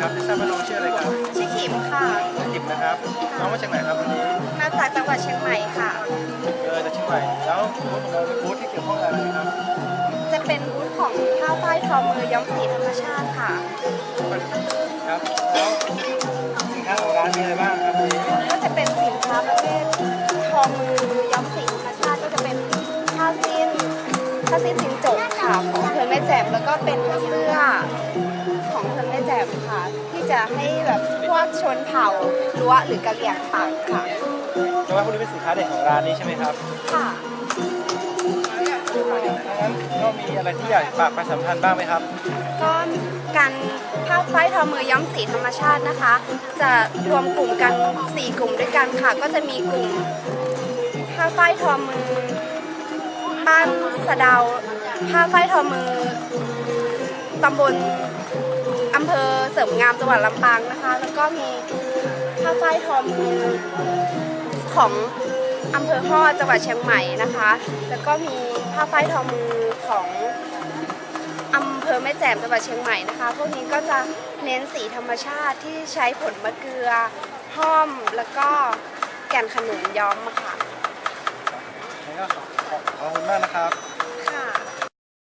ครับไม่ทราบว่าน้องชื่ออะไรครับชื่อขิมค่ะจิบนะครับ น้องมาจากไหนครับวันนี้ มาจากจังหวัดเชียงใหม่ค่ะ เออจากเชียงใหม่ แล้วบูธของเราเป็นบูธที่เกี่ยวข้องอะไรครับ จะเป็นบูธของผ้าฝ้ายทอมือย้อมสีธรรมชาติค่ะ ครับ แล้วสินค้าของร้านมีอะไรบ้างครับวันนี้ก็จะเป็นสินค้าประเภททอมือย้อมสีธรรมชาติก็จะเป็นผ้าสิ้นผ้าสิ้นสินจกค่ะของอำเภอแม่แจ่มแล้วก็เป็นเสื้อ จ่มค่ะ ที่จะให้แบบพวกชนเผ่าล้วหรือกะเหรี่ยงปักค่ะแต่ว่าพวกนี้เป็นสินค้าเด่นของร้านนี้ใช่ไหมครับ ค่ะงั้นก็มีอะไรที่อยากฝากประชาสัมพันธ์บ้างไหมครับ ก็การผ้าฝ้ายทอมือย้อมสีธรรมชาตินะคะ จะรวมกลุ่มกัน 4 กลุ่มด้วยกันค่ะ ก็จะมีกลุ่มผ้าฝ้ายทอมือ บ้านสะเดาผ้าฝ้ายทอมือตำบล อำเภอเสริมงามจังหวัดลำปางนะคะ แล้วก็มีผ้าฝ้ายทอมือของอำเภอฮอดจังหวัดเชียงใหม่นะคะ แล้วก็มีผ้าฝ้ายทอมือของอำเภอแม่แจ่มจังหวัดเชียงใหม่นะคะ พวกนี้ก็จะเน้นสีธรรมชาติที่ใช้ผลมะเกลือห้อมแล้วก็แก่นขนุนย้อมมาค่ะ ขอบคุณมากนะครับ